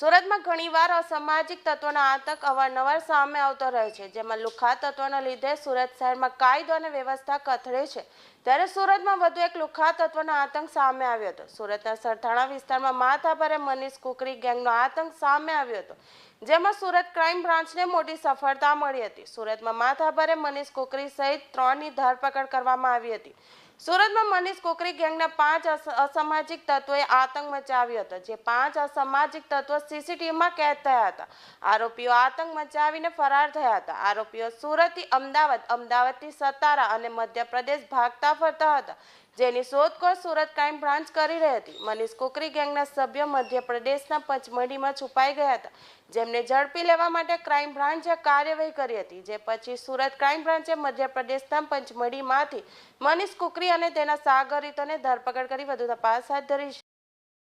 So અસામાજિક તત્વોનો આતંક અવારનવાર સામે આવતો રહે છે. જેમાં લુખા તત્વોના લીધે સુરત શહેરમાં કાયદો અને વ્યવસ્થા કથળે છે. ત્યારે સુરતમાં વધુ એક લુખા તત્વનો આતંક સામે આવ્યો હતો. સુરતના સરથાણા વિસ્તારમાં માથાભારે મનીષ કુકરી ગેંગનો આતંક સામે આવ્યો હતો, જેમાં સુરત ક્રાઇમ બ્રાન્ચને મોટી સફળતા મળી હતી. સુરતમાં માથાભારે મનીષ કુકરી સહિત ત્રણની ધરપકડ કરવામાં આવી હતી. સુરતમાં મનીષ કુકરી ગેંગના પાંચ અસ- અસામાજિક તત્વોએ આતંક મચાવ્યો હતો, જે પાંચ અસામાજિક તત્વો સીસીટીવીમાં કેદ હતા. આરોપીઓ આતંક મચાવીને ફરાર થયા હતા. આરોપીઓ સુરતથી અમદાવાદ, અમદાવાદથી સતારા અને મધ્યપ્રદેશ ભાગતા ફરતા હતા. જેની શોધખોળ સુરત ક્રાઇમ બ્રાન્ચ કરી રહી હતી. મનીષ કુકરી ગેંગના સભ્ય મધ્યપ્રદેશના પંચમઢીમાં છુપાઈ ગયા હતા. જેમને ઝડપી લેવા માટે ક્રાઇમ બ્રાન્ચે કાર્યવાહી કરી હતી. જે પછી સુરત ક્રાઇમ બ્રાન્ચે મધ્યપ્રદેશના પંચમઢીમાંથી મનીષ કુકરી અને તેના સાગરિતોને ધરપકડ કરી વધુ તપાસ હાથ ધરી છે.